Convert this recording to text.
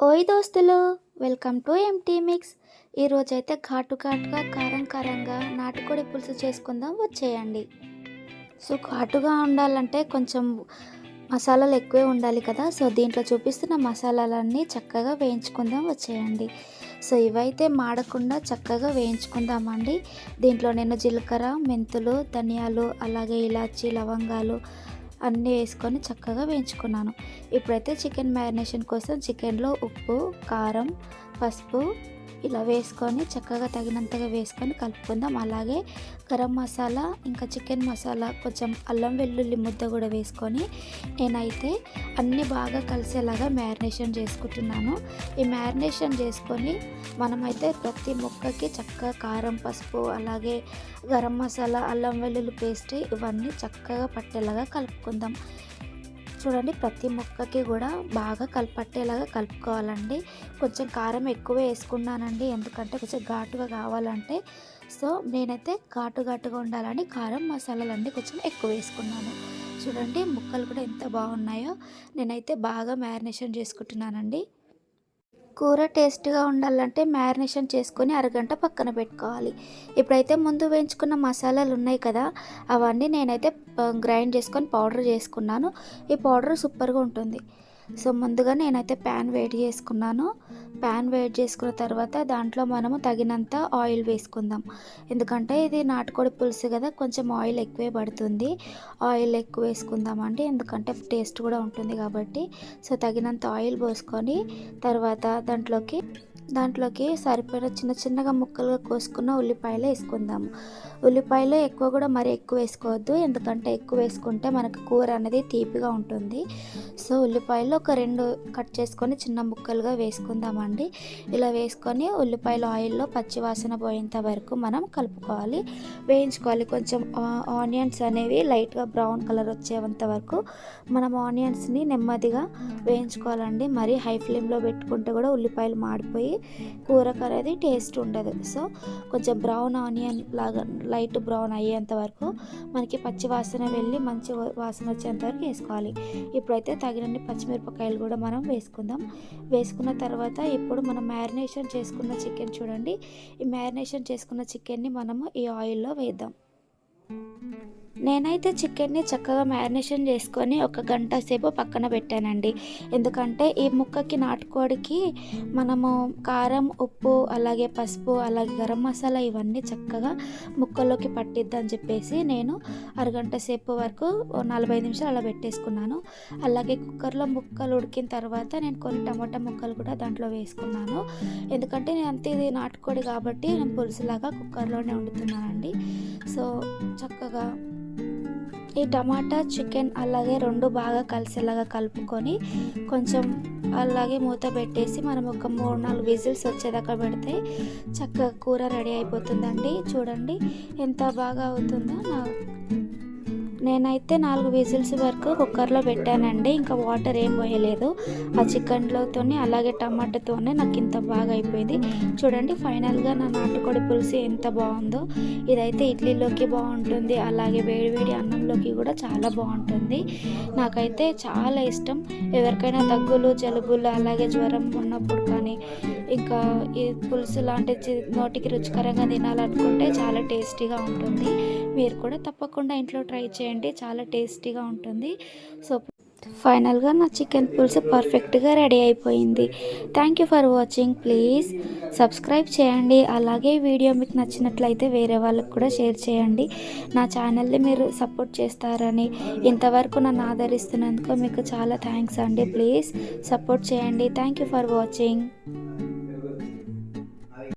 ఓయ్ దోస్తులు welcome to empty mix ఈరోజైతే ఘాటు ఘాటుగా కారం కారంగా నాటుకోడి పులుసు చేసుకుందాం వచ్చేయండి. సో ఘాటుగా ఉండాలంటే కొంచెం మసాలాలు ఎక్కువే ఉండాలి కదా. సో దీంట్లో చూపిస్తున్న మసాలాలన్నీ చక్కగా వేయించుకుందాం వచ్చేయండి. సో ఇవైతే మాడకుండా చక్కగా వేయించుకుందామండి. దీంట్లో నేను జీలకర్ర మెంతులు ధనియాలు అలాగే ఇలాచి లవంగాలు అన్నీ వేసుకొని చక్కగా వేయించుకున్నాను. ఇప్పుడైతే చికెన్ మ్యారినేషన్ కోసం చికెన్లో ఉప్పు కారం పసుపు ఇలా వేసుకొని చక్కగా తగినంతగా వేసుకొని కలుపుకుందాం. అలాగే గరం మసాలా ఇంకా చికెన్ మసాలా కొంచెం అల్లం వెల్లుల్లి ముద్ద కూడా వేసుకొని నేనైతే అన్నీ బాగా కలిసేలాగా మ్యారినేషన్ చేసుకుంటున్నాను. ఈ మ్యారినేషన్ చేసుకొని మనమైతే ప్రతి ముక్కకి చక్కగా కారం పసుపు అలాగే గరం మసాలా అల్లం వెల్లుల్లి పేస్ట్ ఇవన్నీ చక్కగా పట్టేలాగా కలుపుకుందాం. చూడండి ప్రతి ముక్కకి కూడా బాగా కలిపట్టేలాగా కలుపుకోవాలండి. కొంచెం కారం ఎక్కువ వేసుకున్నానండి ఎందుకంటే కొంచెం ఘాటుగా కావాలంటే. సో నేనైతే ఘాటు ఘాటుగా ఉండాలని కారం మసాలాలన్నీ కొంచెం ఎక్కువ వేసుకున్నాను. చూడండి ముక్కలు కూడా ఎంత బాగున్నాయో. నేనైతే బాగా మ్యారినేషన్ చేసుకుంటున్నానండి. కూర టేస్ట్గా ఉండాలంటే మ్యారినేషన్ చేసుకొని అరగంట పక్కన పెట్టుకోవాలి. ఇప్పుడైతే ముందు వేయించుకున్న మసాలాలు ఉన్నాయి కదా అవన్నీ నేనైతే గ్రైండ్ చేసుకొని పౌడర్ చేసుకున్నాను. ఈ పౌడర్ సూపర్గా ఉంటుంది. సో ముందుగా నేనైతే ప్యాన్ వేడి చేసుకున్నాను. ప్యాన్ వేడి చేసుకున్న తర్వాత దాంట్లో మనము తగినంత ఆయిల్ వేసుకుందాం. ఎందుకంటే ఇది నాటుకోడి పులుసు కదా కొంచెం ఆయిల్ ఎక్కువే పడుతుంది. ఆయిల్ ఎక్కువ వేసుకుందామండి ఎందుకంటే టేస్ట్ కూడా ఉంటుంది కాబట్టి. సో తగినంత ఆయిల్ పోసుకొని తర్వాత దాంట్లోకి దాంట్లోకి సరిపడ చిన్న చిన్నగా ముక్కలుగా కోసుకున్న ఉల్లిపాయలు వేసుకుందాము. ఉల్లిపాయలు ఎక్కువ కూడా మరి ఎక్కువ వేసుకోవద్దు. ఎందుకంటే ఎక్కువ వేసుకుంటే మనకు కూర అనేది తీపిగా ఉంటుంది. సో ఉల్లిపాయలు ఒక రెండు కట్ చేసుకొని చిన్న ముక్కలుగా వేసుకుందామండి. ఇలా వేసుకొని ఉల్లిపాయలు ఆయిల్లో పచ్చివాసన పోయేంత వరకు మనం కలుపుకోవాలి. వేయించుకోవాలి. కొంచెం ఆనియన్స్ అనేవి లైట్గా బ్రౌన్ కలర్ వచ్చేంత వరకు మనం ఆనియన్స్ని నెమ్మదిగా వేయించుకోవాలండి. మరి హై ఫ్లేమ్లో పెట్టుకుంటే కూడా ఉల్లిపాయలు మాడిపోయి కూరకు అనేది టేస్ట్ ఉండదు. సో కొంచెం బ్రౌన్ ఆనియన్ లాగా లైట్ బ్రౌన్ అయ్యేంత వరకు మనకి పచ్చి వాసన వెళ్ళి మంచి వాసన వచ్చేంత వరకు వేసుకోవాలి. ఇప్పుడైతే తగినన్ని పచ్చిమిరపకాయలు కూడా మనం వేసుకుందాం. వేసుకున్న తర్వాత ఇప్పుడు మనం మ్యారినేషన్ చేసుకున్న చికెన్ చూడండి. ఈ మ్యారినేషన్ చేసుకున్న చికెన్ని మనము ఈ ఆయిల్లో వేద్దాం. నేనైతే చికెన్ని చక్కగా మ్యారినేషన్ చేసుకొని ఒక గంట సేపు పక్కన పెట్టానండి. ఎందుకంటే ఈ ముక్కకి నాటుకోడికి మనము కారం ఉప్పు అలాగే పసుపు అలాగే గరం మసాలా ఇవన్నీ చక్కగా ముక్కలోకి పట్టిద్దని చెప్పేసి నేను అరగంట సేపు వరకు నలభై నిమిషాలు అలా పెట్టేసుకున్నాను. అలాగే కుక్కర్లో ముక్కలు ఉడికిన తర్వాత నేను కొన్ని టమాటా ముక్కలు కూడా దాంట్లో వేసుకున్నాను. ఎందుకంటే నేను అంత ఇది నాటుకోడి కాబట్టి నేను పులుసులాగా కుక్కర్లోనే వండుతున్నానండి. సో చక్కగా ఈ టమాటా చికెన్ అలాగే రెండు బాగా కలిసేలాగా కలుపుకొని కొంచెం అలాగే మూత పెట్టేసి మనం ఒక మూడు నాలుగు విజిల్స్ వచ్చేదాకా పెడితే చక్కగా కూర రెడీ అయిపోతుందండి. చూడండి ఎంత బాగా అవుతుందో నా నేనైతే నాలుగు విజిల్స్ వరకు కుక్కర్లో పెట్టానండి. ఇంకా వాటర్ ఏం పోయలేదు. ఆ చికెన్లోతోనే అలాగే టమాటాతోనే నాకు ఇంత బాగా అయిపోయింది. చూడండి ఫైనల్గా నా నాటుకోడి పులుసు ఎంత బాగుందో. ఇదైతే ఇడ్లీలోకి బాగుంటుంది. అలాగే వేడివేడి అన్నంలోకి కూడా చాలా బాగుంటుంది. నాకైతే చాలా ఇష్టం. ఎవరికైనా దగ్గులు జలుబులు అలాగే జ్వరం ఉన్నప్పుడు కానీ ఇంకా ఈ పులుసు లాంటి నోటికి రుచికరంగా తినాలనుకుంటే చాలా టేస్టీగా ఉంటుంది. మీరు కూడా తప్పకుండా ఇంట్లో ట్రై చేయండి. చాలా టేస్టీగా ఉంటుంది. సో ఫైనల్గా నా చికెన్ పులుసు పర్ఫెక్ట్గా రెడీ అయిపోయింది. Thank you for watching. Please subscribe చేయండి. అలాగే వీడియో మీకు నచ్చినట్లయితే వేరే వాళ్ళకి కూడా షేర్ చేయండి. నా ఛానల్ని మీరు సపోర్ట్ చేస్తారని ఇంతవరకు నన్ను ఆదరిస్తున్నందుకు మీకు చాలా థ్యాంక్స్ అండి. ప్లీజ్ సపోర్ట్ చేయండి. Thank you for watching.